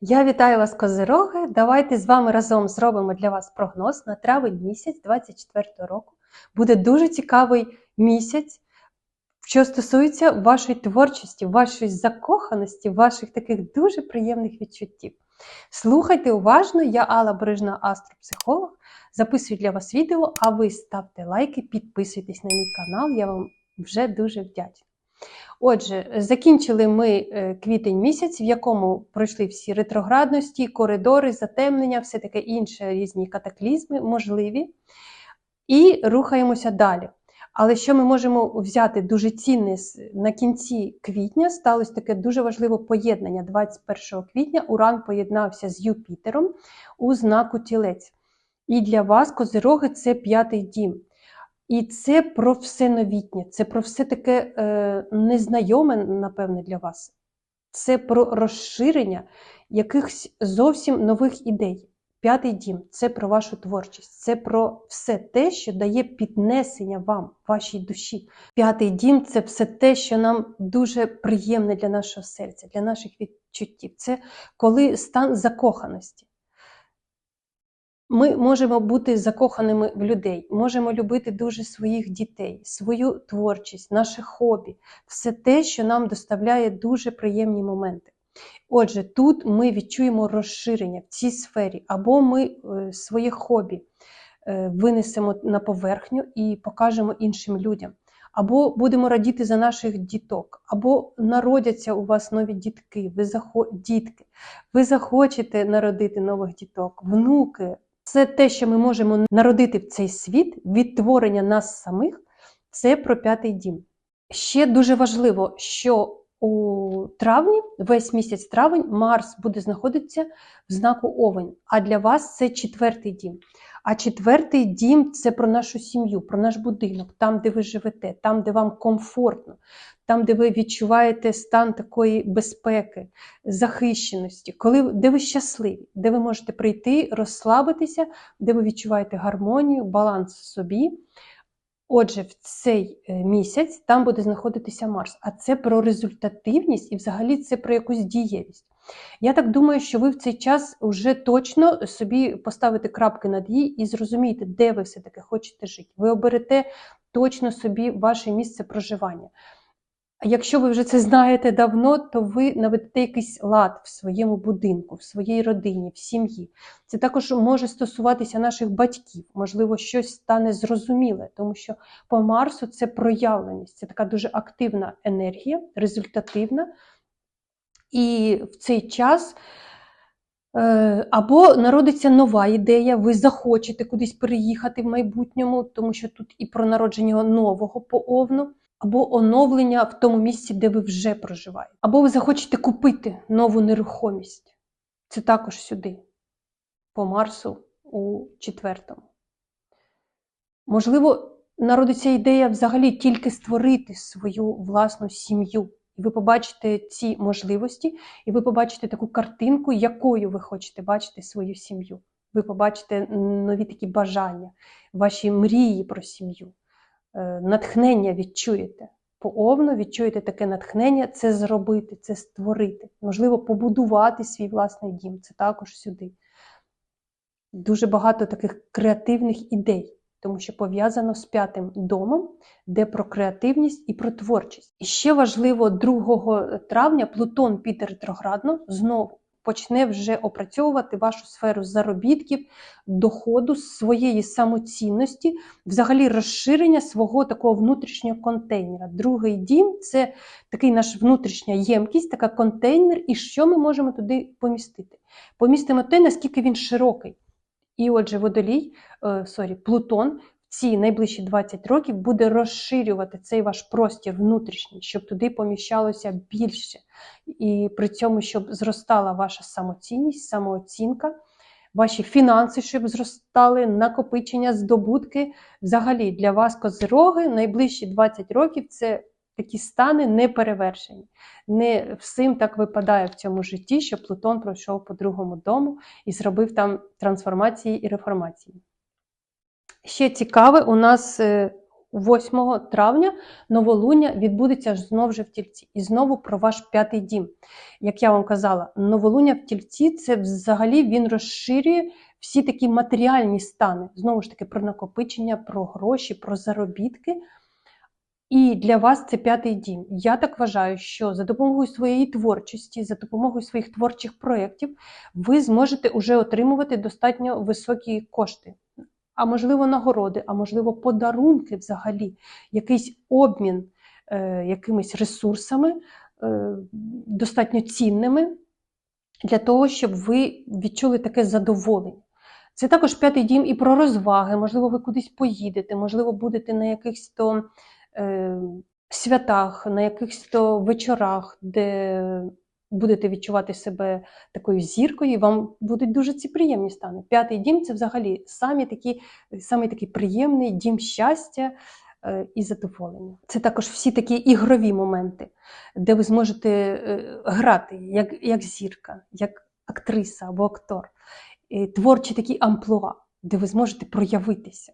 Я вітаю вас, козироги. Давайте з вами разом зробимо для вас прогноз на травень місяць 24 року. Буде дуже цікавий місяць, що стосується вашої творчості, вашої закоханості, ваших таких дуже приємних відчуттів. Слухайте уважно, я Алла Бережна, астропсихолог. Записую для вас відео, а ви ставте лайки, підписуйтесь на мій канал, я вам вже дуже вдячна. Отже, закінчили ми е, квітень місяць, в якому пройшли всі ретроградності, коридори, затемнення, все таке інше, різні катаклізми можливі. І рухаємося далі. Але що ми можемо взяти дуже цінне на кінці квітня, сталося таке дуже важливе поєднання. 21 квітня Уран поєднався з Юпітером у знаку тілець. І для вас, козироги, це п'ятий дім. І це про все новітнє, це про все таке е, незнайоме, напевне, для вас. Це про розширення якихось зовсім нових ідей. П'ятий дім це про вашу творчість, це про все те, що дає піднесення вам, вашій душі. П'ятий дім це все те, що нам дуже приємне для нашого серця, для наших відчуттів. Це коли стан закоханості. Ми можемо бути закоханими в людей, можемо любити дуже своїх дітей, свою творчість, наше хобі, все те, що нам доставляє дуже приємні моменти. Отже, тут ми відчуємо розширення в цій сфері, або ми е, своє хобі е, винесемо на поверхню і покажемо іншим людям, або будемо радіти за наших діток, або народяться у вас нові дітки, ви захо... дітки, ви захочете народити нових діток, внуки. Це те, що ми можемо народити в цей світ, відтворення нас самих, це про п'ятий дім. Ще дуже важливо, що у травні, весь місяць травень, Марс буде знаходитися в знаку Овен, а для вас це четвертий дім. А четвертий дім це про нашу сім'ю, про наш будинок, там, де ви живете, там, де вам комфортно, там, де ви відчуваєте стан такої безпеки, захищеності, коли, де ви щасливі, де ви можете прийти, розслабитися, де ви відчуваєте гармонію, баланс собі. Отже, в цей е, місяць там буде знаходитися Марс, а це про результативність і взагалі це про якусь дієвість. Я так думаю, що ви в цей час вже точно собі поставите крапки над її і зрозумієте, де ви все-таки хочете жити. Ви оберете точно собі ваше місце проживання. Якщо ви вже це знаєте давно, то ви наведете якийсь лад в своєму будинку, в своїй родині, в сім'ї. Це також може стосуватися наших батьків, можливо, щось стане зрозуміле, тому що по Марсу це проявленість, це така дуже активна енергія, результативна. І в цей час. Е, або народиться нова ідея, ви захочете кудись переїхати в майбутньому, тому що тут і про народження нового по овну або оновлення в тому місці, де ви вже проживаєте. Або ви захочете купити нову нерухомість. Це також сюди, по Марсу у четвертому. Можливо, народиться ідея взагалі тільки створити свою власну сім'ю. І ви побачите ці можливості, і ви побачите таку картинку, якою ви хочете бачити свою сім'ю. Ви побачите нові такі бажання, ваші мрії про сім'ю. Е, натхнення відчуєте. По овну відчуєте таке натхнення це зробити, це створити. Можливо, побудувати свій власний дім. Це також сюди. Дуже багато таких креативних ідей, тому що пов'язано з п'ятим домом, де про креативність і про творчість. І ще важливо, 2 травня Плутон піде ретроградно знову почне вже опрацьовувати вашу сферу заробітків, доходу, своєї самоцінності, взагалі розширення свого такого внутрішнього контейнера. Другий дім це такий наш внутрішня ємкість, така контейнер, і що ми можемо туди помістити? Помістимо те, наскільки він широкий. І отже, водолій, е, сорі, Плутон ці найближчі 20 років буде розширювати цей ваш простір внутрішній, щоб туди поміщалося більше. І при цьому, щоб зростала ваша самоцінність, самооцінка, ваші фінанси, щоб зростали, накопичення, здобутки. Взагалі, для вас козироги найближчі 20 років це. Такі стани не перевершені. Не всім так випадає в цьому житті, що Плутон пройшов по другому дому і зробив там трансформації і реформації. Ще цікаве, у нас е, 8 травня новолуння відбудеться знову ж в тільці. І знову про ваш п'ятий дім. Як я вам казала, новолуння в тільці це взагалі він розширює всі такі матеріальні стани. Знову ж таки, про накопичення, про гроші, про заробітки. І для вас це п'ятий дім. Я так вважаю, що за допомогою своєї творчості, за допомогою своїх творчих проєктів, ви зможете вже отримувати достатньо високі кошти, а можливо, нагороди, а можливо, подарунки взагалі, якийсь обмін е, якимись ресурсами, е, достатньо цінними, для того, щоб ви відчули таке задоволення. Це також п'ятий дім і про розваги. Можливо, ви кудись поїдете, можливо, будете на якихось то е, святах, на якихось то вечорах, де будете відчувати себе такою зіркою, і вам будуть дуже ці приємні стани. П'ятий дім це взагалі самі такі, самий такий приємний дім щастя е, і задоволення. Це також всі такі ігрові моменти, де ви зможете е, грати як, як зірка, як актриса або актор. І творчі такі амплуа, де ви зможете проявитися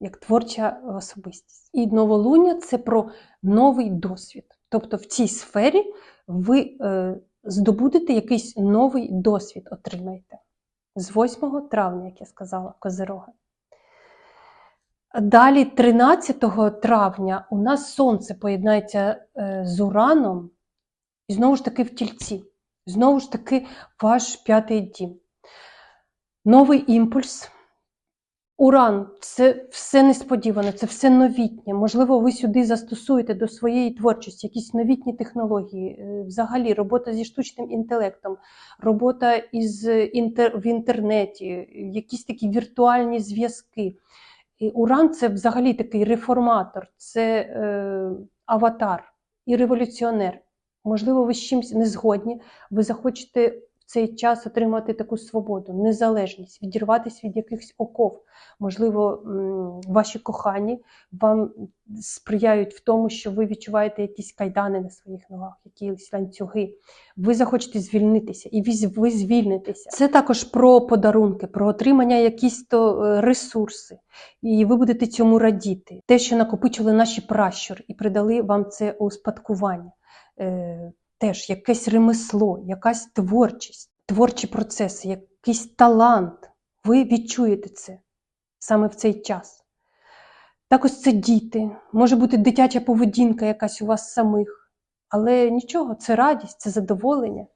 як творча особистість. І новолуння це про новий досвід. Тобто в цій сфері ви е, здобудете якийсь новий досвід, отримаєте. З 8 травня, як я сказала, Козирога. Далі, 13 травня, у нас сонце поєднається е, з Ураном, і знову ж таки в тільці. Знову ж таки, ваш п'ятий дім. Новий імпульс. Уран це все несподіване, це все новітнє. Можливо, ви сюди застосуєте до своєї творчості якісь новітні технології, е, взагалі робота зі штучним інтелектом, робота із інтер... в інтернеті, якісь такі віртуальні зв'язки. І Уран це взагалі такий реформатор, це е, аватар і революціонер. Можливо, ви з чимось не згодні, ви захочете цей час отримати таку свободу, незалежність, відірватися від якихось оков. Можливо, ваші кохані вам сприяють в тому, що ви відчуваєте якісь кайдани на своїх ногах, якісь ланцюги. Ви захочете звільнитися, і ви звільнитеся. Це також про подарунки, про отримання якісь то е, ресурси. І ви будете цьому радіти. Те, що накопичили наші пращури, і придали вам це у спадкування. Теж якесь ремесло, якась творчість, творчі процеси, якийсь талант. Ви відчуєте це саме в цей час. Також це діти, може бути дитяча поведінка якась у вас самих. Але нічого, це радість, це задоволення.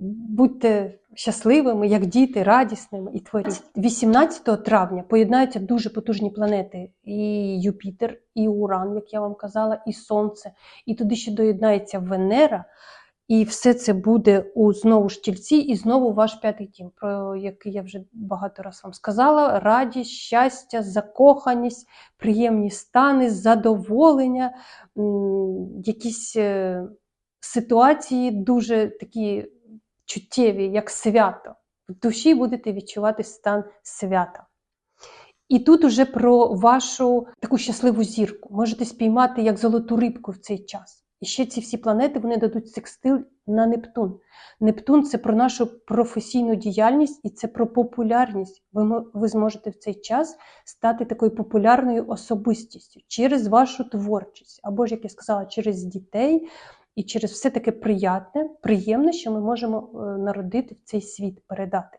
Будьте щасливими, як діти, радісними і творіть. 18 травня поєднаються дуже потужні планети: і Юпітер, і Уран, як я вам казала, і Сонце. І туди ще доєднається Венера. І все це буде у знову ж тільці, і знову ваш п'ятий дім, про який я вже багато раз вам сказала: радість, щастя, закоханість, приємні стани, задоволення, якісь е, ситуації дуже такі чуттєві, як свято. В душі будете відчувати стан свята. І тут уже про вашу таку щасливу зірку. Можете спіймати як золоту рибку в цей час. І ще ці всі планети вони дадуть секстил на Нептун. Нептун це про нашу професійну діяльність і це про популярність. Ви ви зможете в цей час стати такою популярною особистістю через вашу творчість, або ж, як я сказала, через дітей і через все таке приятне, приємне, що ми можемо е, народити в цей світ, передати.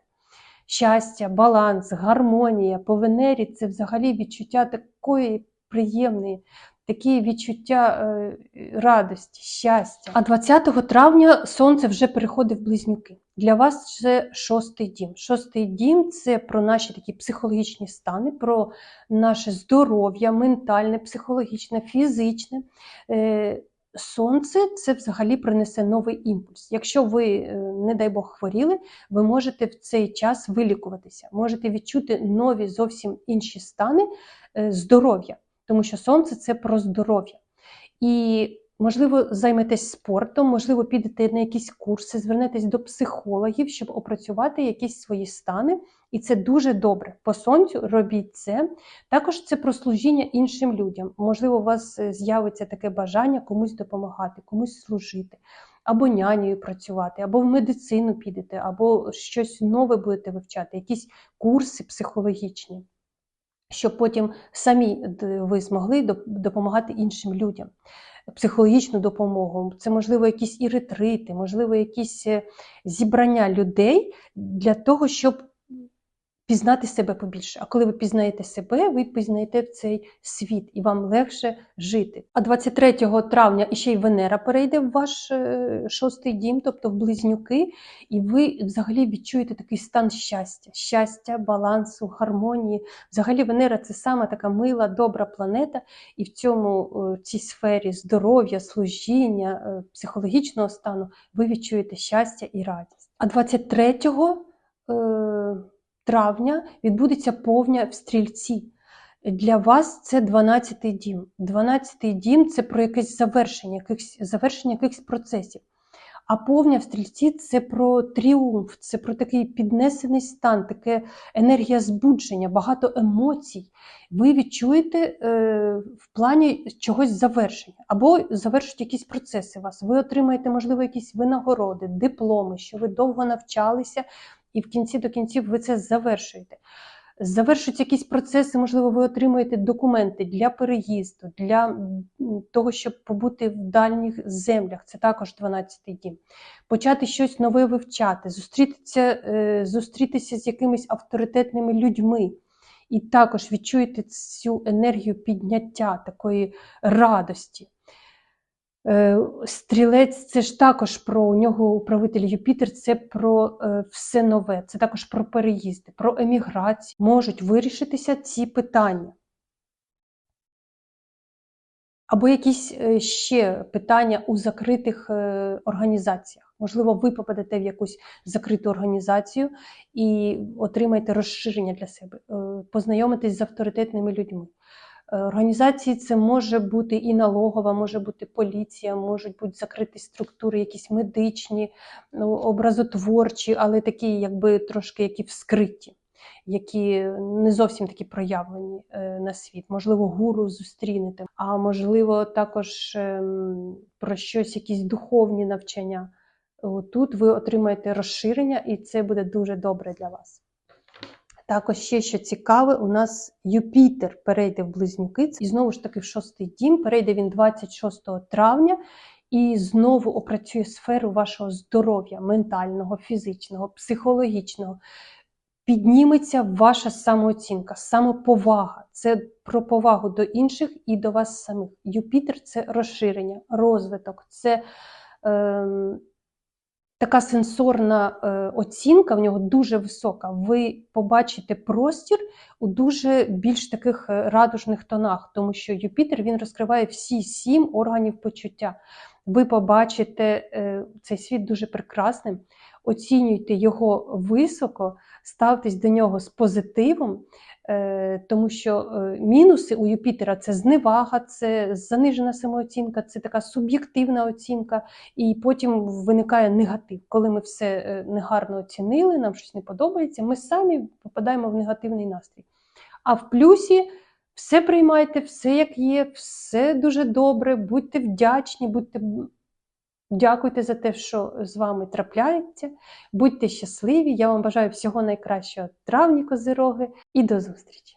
Щастя, баланс, гармонія по Венері це взагалі відчуття такої приємної такі відчуття е, радості, щастя. А 20 травня сонце вже переходить в близнюки. Для вас це шостий дім. Шостий дім це про наші такі психологічні стани, про наше здоров'я, ментальне, психологічне, фізичне. Е, сонце це взагалі принесе новий імпульс. Якщо ви, е, не дай Бог, хворіли, ви можете в цей час вилікуватися, можете відчути нові зовсім інші стани здоров'я тому що сонце це про здоров'я. І, можливо, займетесь спортом, можливо, підете на якісь курси, звернетесь до психологів, щоб опрацювати якісь свої стани. І це дуже добре. По сонцю робіть це. Також це про служіння іншим людям. Можливо, у вас е, з'явиться таке бажання комусь допомагати, комусь служити, або нянею працювати, або в медицину підете, або щось нове будете вивчати, якісь курси психологічні. Щоб потім самі ви змогли доп- допомагати іншим людям. Психологічну допомогу, це можливо якісь і ретрити, можливо, якісь е, зібрання людей для того, щоб пізнати себе побільше. А коли ви пізнаєте себе, ви пізнаєте цей світ і вам легше жити. А 23 травня іще й Венера перейде в ваш е, шостий дім, тобто в близнюки, і ви взагалі відчуєте такий стан щастя, щастя, балансу, гармонії. Взагалі, Венера це сама така мила, добра планета, і в цьому е, в цій сфері здоров'я, служіння, е, психологічного стану ви відчуєте щастя і радість. А 23 е, травня відбудеться повня в стрільці. Для вас це 12-й дім. 12-й дім це про якесь завершення, якихось, завершення якихось процесів. А повня в стрільці це про тріумф, це про такий піднесений стан, таке енергія збудження, багато емоцій. Ви відчуєте е, в плані чогось завершення, або завершать якісь процеси вас. Ви отримаєте, можливо, якісь винагороди, дипломи, що ви довго навчалися, і в кінці до кінців ви це завершуєте. Завершуються якісь процеси, можливо, ви отримуєте документи для переїзду, для того, щоб побути в дальніх землях. Це також 12-й дім. Почати щось нове вивчати, зустрітися, е, зустрітися з якимись авторитетними людьми. І також відчуєте цю енергію підняття, такої радості. Е, Стрілець це ж також про у нього управитель Юпітер, це про е, все нове, це також про переїзди, про еміграцію. Можуть вирішитися ці питання. Або якісь е, ще питання у закритих організаціях. Можливо, ви попадете в якусь закриту організацію і отримаєте розширення для себе, познайомитесь з авторитетними людьми. Е, Організації це може бути і налогова, може бути поліція, можуть бути закриті структури, якісь медичні, ну, образотворчі, але такі, якби трошки які вскриті, які не зовсім такі проявлені е, на світ. Можливо, гуру зустрінете, а можливо, також ем, про щось, якісь духовні навчання. Тут ви отримаєте розширення, і це буде дуже добре для вас. Також ще що цікаве, у нас Юпітер перейде в близнюки, і знову ж таки в шостий дім. Перейде він 26 травня і знову опрацює сферу вашого здоров'я, ментального, фізичного, психологічного. Підніметься ваша самооцінка, самоповага. Це про повагу до інших і до вас самих. Юпітер це розширення, розвиток, це. Ем, така сенсорна е, оцінка в нього дуже висока. Ви побачите простір у дуже більш таких е, радужних тонах, тому що Юпітер він розкриває всі сім органів почуття. Ви побачите е, цей світ дуже прекрасним, оцінюйте його високо, ставтесь до нього з позитивом. Е, Тому що е, мінуси у Юпітера це зневага, це занижена самооцінка, це така суб'єктивна оцінка, і потім виникає негатив. Коли ми все негарно оцінили, нам щось не подобається, ми самі попадаємо в негативний настрій. А в плюсі все приймайте, все як є, все дуже добре, будьте вдячні, будьте дякуйте за те, що з вами трапляється. Будьте щасливі. Я вам бажаю всього найкращого травні козироги і до зустрічі!